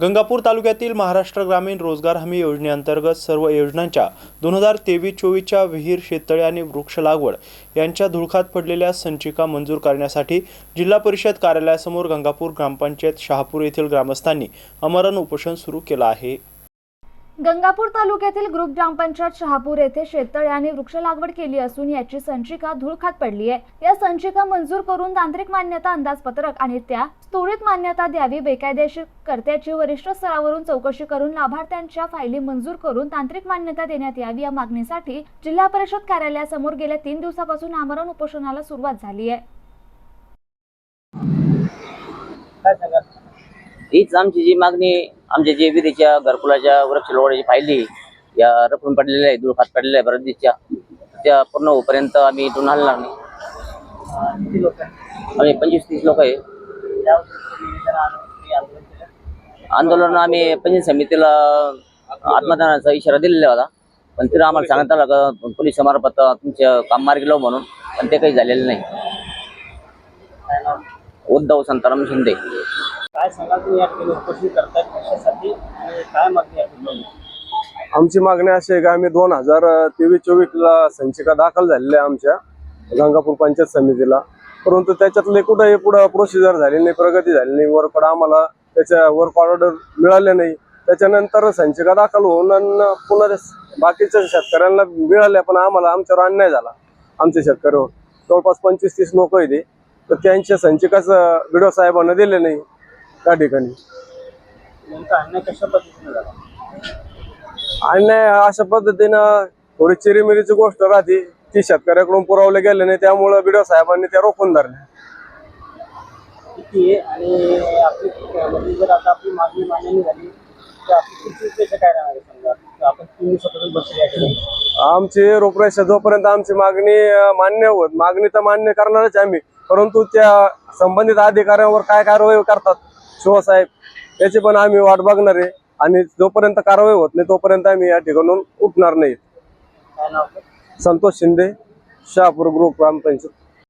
गंगापूर तालुक्यातील महाराष्ट्र ग्रामीण रोजगार हमी योजनेअंतर्गत सर्व योजनांच्या दोन हजार तेवीस चोवीसच्या विहीर शेततळे आणि वृक्ष लागवड यांच्या धुळखात पडलेल्या संचिका मंजूर करण्यासाठी जिल्हा परिषद कार्यालयासमोर गंगापूर ग्रामपंचायत शहापूर येथील ग्रामस्थांनी अमरण उपोषण सुरू केलं आहे. गंगापूर तालुक्यातील ग्रुप ग्रामपंचायत शहापूर येथे शेततळ यांनी वृक्ष लागवड केली असून याची संचिका धूळखात पडली आहे. या संचिका मंजूर करून तांत्रिक मान्यता अंदाजपत्रक आणि त्या त्वरित मान्यता द्यावी बेकायदेशीर कर्त्याची वरिष्ठ स्तरावरून चौकशी करून लाभार्थ्यांच्या फायली मंजूर करून तांत्रिक मान्यता देण्यात यावी या मागणीसाठी जिल्हा परिषद कार्यालयासमोर गेल्या तीन दिवसापासून आमरण उपोषणाला सुरुवात झाली आहे. हीच आमची जी मागणी आमच्या जे विधीच्या घरकुलाच्या वृक्ष लोकांची फायली या रपून पडलेल्या आहे दुळखात पडलेल्या आहे बऱ्याच त्या पूर्ण होईपर्यंत आम्ही इथून हलणार नाही. आम्ही पंचवीस तीस लोक आहे. आंदोलन आम्ही पंचायत समितीला आत्मदानाचा इशारा दिलेला होता. पण तिला आम्हाला सांगत आलं का पोलीस मार्फत तुमच्या काम मार्गी लावू म्हणून पण ते काही झालेलं नाही. उद्धव संताराम शिंदे. काय सांगाल तुम्ही या ठिकाणी उपोषण करताय कशासाठी आणि काय मागणी आहे आमची मागणी अशी आहे की आम्ही दोन हजार तेवीस चोवीसला संचिका दाखल झालेल्या आहे आमच्या गंगापूर पंचायत समितीला. परंतु त्याच्यातले कुठेही पुढं प्रोसिजर झाली नाही प्रगती झाली नाही वर्क आम्हाला त्याच्या वर्क ऑर्डर मिळाले नाही. त्याच्यानंतर संचिका दाखल होऊन पुन्हा बाकीच्या शेतकऱ्यांना मिळाल्या पण आम्हाला आमच्यावर अन्याय झाला. आमच्या शेतकऱ्यावर. जवळपास पंचवीस तीस लोक येते तर त्यांच्या संचिकाच व्हिडिओ साहेबांना दिले नाही. त्या ठिकाणी. नेमका अन्याय कशा पद्धतीने झाला? अशा पद्धतीनं थोडी चिरीमिरीची गोष्ट राहते. ती शेतकऱ्याकडून पुरवले गेले नाही त्यामुळे बिडो साहेबांनी त्या रोखून धरल्या. किती आहे? आणि आपली म्हणजे जर आता आपली मागणी मान्य नाही झाली तर आपली पुढची उद्देश काय राहणार आहे समजा? तर आपण तुम्ही स्वतःच बसले या ठिकाणी आमची रोपरेषा जोपर्यंत आमची मागणी अं, मान्य होत मागणी तर मान्य करणारच आम्ही. परंतु त्या संबंधित अधिकाऱ्यांवर काय कारवाई करतात? शिवसाहेब याची पण आम्ही वाट बघणार आहे. आणि जोपर्यंत कारवाई होत नाही तोपर्यंत आम्ही या ठिकाणून उठणार नाही? संतोष शिंदे शहापूर ग्रुप ग्रामपंचायत.